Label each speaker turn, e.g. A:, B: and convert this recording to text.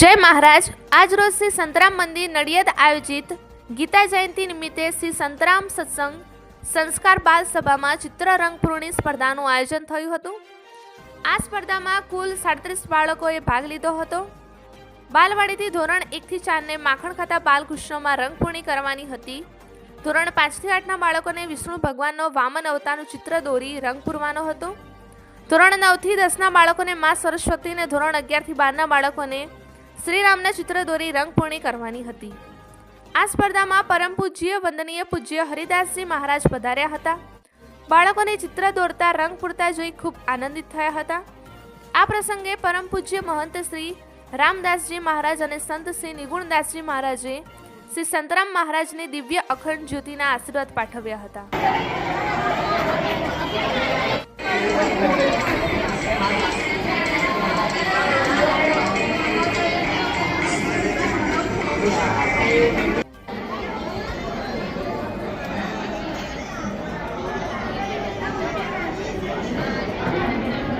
A: જય મહારાજ. આજરોજ શ્રી સંતરામ મંદિર નડિયાદ આયોજિત ગીતા જયંતિ નિમિત્તે શ્રી સંતરામ સત્સંગ સંસ્કાર બાલ સભામાં ચિત્ર રંગપૂર્ણી સ્પર્ધાનું આયોજન થયું હતું. આ સ્પર્ધામાં કુલ સાડત્રીસ બાળકોએ ભાગ લીધો હતો. બાલવાડીથી ધોરણ એકથી ચારને માખણ ખાતા બાલકૃષ્ણમાં રંગપૂર્ણી કરવાની હતી. ધોરણ પાંચથી આઠના બાળકોને વિષ્ણુ ભગવાનનો વામન અવતારનું ચિત્ર દોરી રંગ પૂરવાનો હતો. ધોરણ નવથી દસના બાળકોને મા સરસ્વતીને ધોરણ અગિયારથી બારના બાળકોને શ્રીરામના ચિત્ર દોરી રંગપૂર્ણી કરવાની હતી. આ સ્પર્ધામાં પરમ પૂજ્ય, વંદનીય પૂજ્ય હરિદાસજી મહારાજ પધાર્યા હતા. બાળકોને ચિત્ર દોરતા રંગ પૂરતા જોઈ ખૂબ આનંદિત થયા હતા. આ પ્રસંગે પરમ પૂજ્ય મહંત શ્રી રામદાસજી મહારાજ અને સંત શ્રી નિગુણદાસજી મહારાજે શ્રી સંતરામ મહારાજને દિવ્ય અખંડ જ્યોતિના આશીર્વાદ પાઠવ્યા હતા.